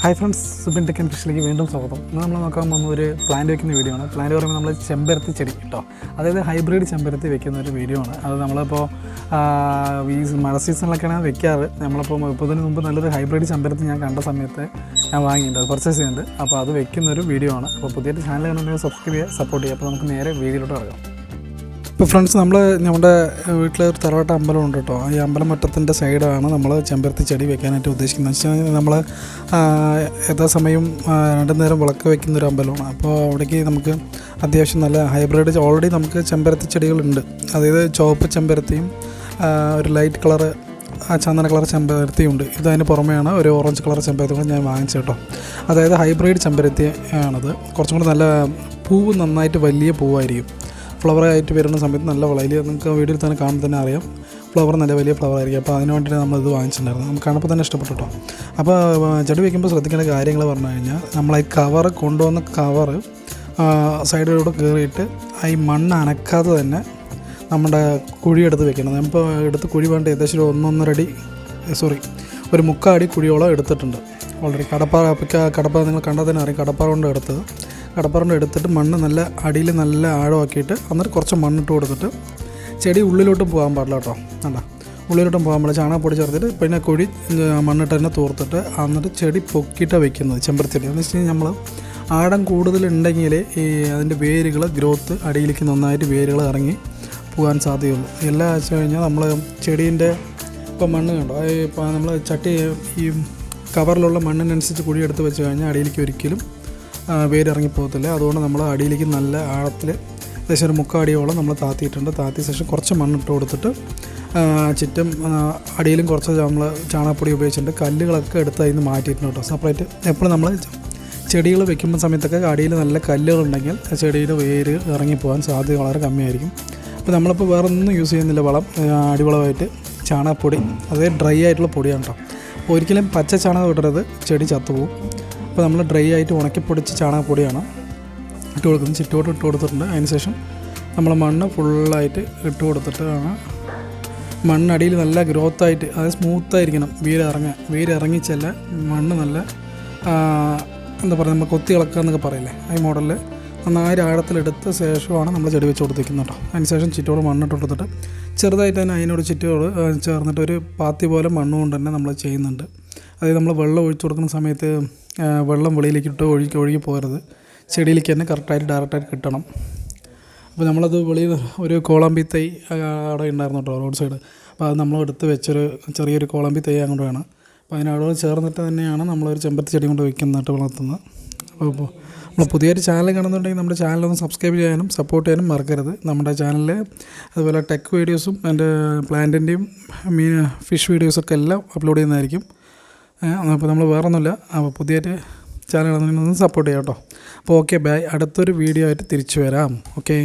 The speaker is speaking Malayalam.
ഹായ് ഫ്രണ്ട്സ് സുബിൻ ടെക്കൻ കൃഷിയിലേക്ക് വീണ്ടും സ്വാഗതം. ഇന്ന് നമ്മൾ നോക്കാൻ പോകുന്ന ഒരു പ്ലാന്റ് വെക്കുന്ന വീഡിയോ ആണ്. പ്ലാന്റ് പറയുമ്പോൾ നമ്മൾ ചെമ്പരത്തി ചെടി കേട്ടോ. അതായത് ഹൈബ്രിഡ് ചെമ്പരത്തി വെക്കുന്ന ഒരു വീഡിയോ ആണ്. അത് നമ്മളിപ്പോൾ ഈ മഴ സീസണിലൊക്കെയാണ് വെക്കാറ്. നമ്മളിപ്പോൾ മുപ്പതിന് മുമ്പ് നല്ലൊരു ഹൈബ്രിഡ് ചെമ്പരത്തി ഞാൻ കണ്ട സമയത്ത് ഞാൻ വാങ്ങിയിട്ടുണ്ട്. അത് പർച്ചേസ് ചെയ്യുന്നുണ്ട്. അപ്പോൾ അത് വെക്കുന്ന ഒരു വീഡിയോ ആണ്. അപ്പോൾ പുതിയ ചാനൽ കണ്ടുണ്ടെങ്കിൽ സബ്സ്ക്രൈബ് ചെയ്യുക സപ്പോർട്ട് ചെയ്യുക. അപ്പോൾ നമുക്ക് നേരെ വീഡിയോയിലോട്ട് ഇറങ്ങാം. ഇപ്പോൾ ഫ്രണ്ട്സ് നമ്മൾ നമ്മുടെ വീട്ടിൽ ഒരു തറവാട്ട് അമ്പലം ഉണ്ട് കേട്ടോ ഈ അമ്പലം മറ്റത്തിന്റെ സൈഡാണ് നമ്മൾ ചെമ്പരത്തി ചെടി വെക്കാനായിട്ട് ഉദ്ദേശിക്കുന്നത്. വെച്ചാൽ നമ്മൾ യഥാസമയം രണ്ടു നേരം വിളക്ക് വെക്കുന്ന ഒരു അമ്പലമാണ്. അപ്പോൾ അവിടേക്ക് നമുക്ക് അത്യാവശ്യം നല്ല ഹൈബ്രിഡ് ഓൾറെഡി നമുക്ക് ചെമ്പരത്തി ചെടികളുണ്ട്. അതായത് ചുവപ്പ് ചെമ്പരത്തിയും ഒരു ലൈറ്റ് കളറ് ചന്ദന കളർ ചെമ്പരത്തിയുണ്ട് ഇതതിന് പുറമെയാണ് ഒരു ഓറഞ്ച് കളർ ചെമ്പരത്തി കൂടെ ഞാൻ വാങ്ങിച്ചത് കേട്ടോ അതായത് ഹൈബ്രിഡ് ചെമ്പരത്തി ആണത് കുറച്ചും കൂടി നല്ല പൂവ് നന്നായിട്ട് വലിയ പൂവായിരിക്കും. ഫ്ലവർ ആയിട്ട് വരുന്ന സമയത്ത് നല്ല വളയിൽ നിങ്ങൾക്ക് വീഡിയോയിൽ തന്നെ കാണുമ്പോൾ തന്നെ അറിയാം. ഫ്ലവർ നല്ല വലിയ ഫ്ലവർ ആയിരിക്കും. അപ്പോൾ അതിന് വേണ്ടിയിട്ട് നമ്മളിത് വാങ്ങിച്ചിട്ടുണ്ടായിരുന്നു. നമുക്ക് കാണുമ്പോൾ തന്നെ ഇഷ്ടപ്പെട്ടു കേട്ടോ. അപ്പോൾ ചെടി വയ്ക്കുമ്പോൾ ശ്രദ്ധിക്കേണ്ട കാര്യങ്ങൾ പറഞ്ഞു കഴിഞ്ഞാൽ നമ്മൾ ഈ കവർ കൊണ്ടുവന്ന കവർ സൈഡിലൂടെ കയറിയിട്ട് ഈ മണ്ണ് അനക്കാതെ തന്നെ നമ്മുടെ കുഴിയെടുത്ത് വെക്കണം. ഇപ്പോൾ എടുത്ത് കുഴി വേണ്ട ഏകദേശം ഒരു ഒന്നൊന്നര അടി സോറി ഒരു മുക്കാടി കുഴിയോളം എടുത്തിട്ടുണ്ട്. ഓൾറെഡി കടപ്പാറ കടപ്പാറ നിങ്ങൾ കണ്ടാൽ തന്നെ അറിയാം. കടപ്പാറ കൊണ്ട് എടുത്തത്. കടപ്പാറ കൊണ്ട് എടുത്തിട്ട് മണ്ണ് നല്ല അടിയിൽ നല്ല ആഴമാക്കിയിട്ട് എന്നിട്ട് കുറച്ച് മണ്ണിട്ട് കൊടുത്തിട്ട് ചെടി ഉള്ളിലോട്ടും പോകാൻ പാടില്ല കേട്ടോ. കണ്ട? ഉള്ളിലോട്ടും പോകാൻ പാടില്ല. ചാണകപ്പൊടി ചേർത്തിട്ട് പിന്നെ കുഴി മണ്ണിട്ട് തന്നെ തൂർത്തിട്ട് എന്നിട്ട് ചെടി പൊക്കിയിട്ടാണ് വെക്കുന്നത് ചെമ്പരത്തി എന്ന് വെച്ച് കഴിഞ്ഞാൽ നമ്മൾ ആഴം കൂടുതലുണ്ടെങ്കിൽ ഈ അതിന്റെ വേരുകൾ ഗ്രോത്ത് അടിയിലേക്ക് നന്നായിട്ട് വേരുകൾ ഇറങ്ങി പോകാൻ സാധ്യതയുള്ളൂ. എല്ലാ വെച്ച് കഴിഞ്ഞാൽ നമ്മൾ ചെടീന്റെ ഇപ്പം മണ്ണ് കണ്ടോ? ഇപ്പോൾ നമ്മൾ ചട്ടി ഈ കവറിലുള്ള മണ്ണിനനുസരിച്ച് കുഴി എടുത്ത് വെച്ച് കഴിഞ്ഞാൽ അടിയിലേക്ക് ഒരിക്കലും ആ, വേരിറങ്ങി പോകത്തില്ല. അതുകൊണ്ട് നമ്മൾ അടിയിലേക്ക് നല്ല ആഴത്തിൽ ഏകദേശം ഒരു മുക്കാടിയോളം നമ്മൾ താത്തിയിട്ടുണ്ട്. താത്തിയ ശേഷം കുറച്ച് മണ്ണിട്ട് കൊടുത്തിട്ട് ചുറ്റും അടിയിലും കുറച്ച് നമ്മൾ ചാണകപ്പൊടി ഉപയോഗിച്ചിട്ടുണ്ട്. കല്ലുകളൊക്കെ എടുത്ത് അതിൽ നിന്ന് മാറ്റിയിട്ടുണ്ട് കേട്ടോ. സെപ്പറേറ്റ് എപ്പോഴും നമ്മൾ ചെടികൾ വെക്കുമ്പോൾ സമയത്തൊക്കെ അടിയിൽ നല്ല കല്ലുകളുണ്ടെങ്കിൽ ചെടിയുടെ വേര് ഇറങ്ങിപ്പോകാൻ സാധ്യത വളരെ കമ്മിയായിരിക്കും. അപ്പോൾ നമ്മളിപ്പോൾ വേറെ ഒന്നും യൂസ് ചെയ്യുന്നില്ല വളം അടിവളമായിട്ട് ചാണകപ്പൊടി. അതേ ഡ്രൈ ആയിട്ടുള്ള പൊടിയാണ് കേട്ടോ. ഒരിക്കലും പച്ച ചാണകം ഇടരുത് ചെടി ചത്തുപോകും. അപ്പോൾ നമ്മൾ ഡ്രൈ ആയിട്ട് ഉണക്കിപ്പൊടിച്ച് പൊടിച്ച ചാണകപ്പൊടിയാണ് ഇട്ട് കൊടുക്കുന്നത്. ചുറ്റോട്ട് ഇട്ട് കൊടുത്തിട്ടുണ്ട്. അതിന് ശേഷം നമ്മൾ മണ്ണ് ഫുള്ളായിട്ട് ഇട്ട് കൊടുത്തിട്ടാണ് മണ്ണടിയിൽ നല്ല ഗ്രോത്ത് ആയിട്ട് സ്മൂത്ത് സ്മൂത്തായിരിക്കണം വേര് ഇറങ്ങുക വേര് ഇറങ്ങിച്ചല്ല മണ്ണ് നല്ല എന്താ പറയുക നമ്മൾ കൊത്തി ഇളക്കുക എന്നൊക്കെ പറയില്ലേ? ഈ മോഡലിൽ നന്നായി ആഴത്തിലെടുത്ത ശേഷമാണ് നമ്മൾ ചെടി വെച്ച് കൊടുത്തിരിക്കുന്നത് കേട്ടോ. അതിന് ശേഷം ചുറ്റോട് മണ്ണിട്ട് കൊടുത്തിട്ട് ചെറുതായിട്ട് തന്നെ അതിനോട് ചുറ്റോട് ചേർന്നിട്ട് ഒരു പാത്തി പോലെ മണ്ണ് കൊണ്ട് തന്നെ നമ്മൾ ചെയ്യുന്നുണ്ട്. അതായത് നമ്മൾ വെള്ളം ഒഴിച്ചു കൊടുക്കുന്ന സമയത്ത് വെള്ളം വെളിയിലേക്ക് ഇട്ട് ഒഴുകി ഒഴുകി പോകരുത്. ചെടിയിലേക്ക് തന്നെ കറക്റ്റായിട്ട് ഡയറക്റ്റായിട്ട് കിട്ടണം. അപ്പോൾ നമ്മളത് വെളിയിൽ ഒരു കോളമ്പി തൈ അവിടെ ഉണ്ടായിരുന്നു കേട്ടോ റോഡ് സൈഡ്. അപ്പോൾ അത് നമ്മൾ എടുത്ത് വെച്ചൊരു ചെറിയൊരു കോളമ്പി തൈ അങ്ങോട്ട് വേണം. അപ്പോൾ അതിനോട് ചേർന്നിട്ട് തന്നെയാണ് നമ്മളൊരു ചെമ്പത്തി ചെടി കൊണ്ട് വയ്ക്കുന്നതായിട്ട് വളർത്തുന്നത്. അപ്പോൾ നമ്മൾ പുതിയൊരു ചാനൽ കാണുന്നുണ്ടെങ്കിൽ നമ്മുടെ ചാനലൊന്ന് സബ്സ്ക്രൈബ് ചെയ്യാനും സപ്പോർട്ട് ചെയ്യാനും മറക്കരുത്. നമ്മുടെ ചാനലിൽ അതുപോലെ ടെക് വീഡിയോസും എന്റെ പ്ലാന്റിന്റെയും മീൻ ഫിഷ് വീഡിയോസൊക്കെ എല്ലാം അപ്ലോഡ് ചെയ്യുന്നതായിരിക്കും. അപ്പോൾ നമ്മൾ വേറൊന്നുമില്ല. അപ്പോൾ പുതിയൊരു ഒന്ന് സപ്പോർട്ട് ചെയ്യാം കേട്ടോ. അപ്പോൾ ഓക്കെ ബൈ അടുത്തൊരു വീഡിയോ ആയിട്ട് തിരിച്ചു വരാം. ഓക്കെ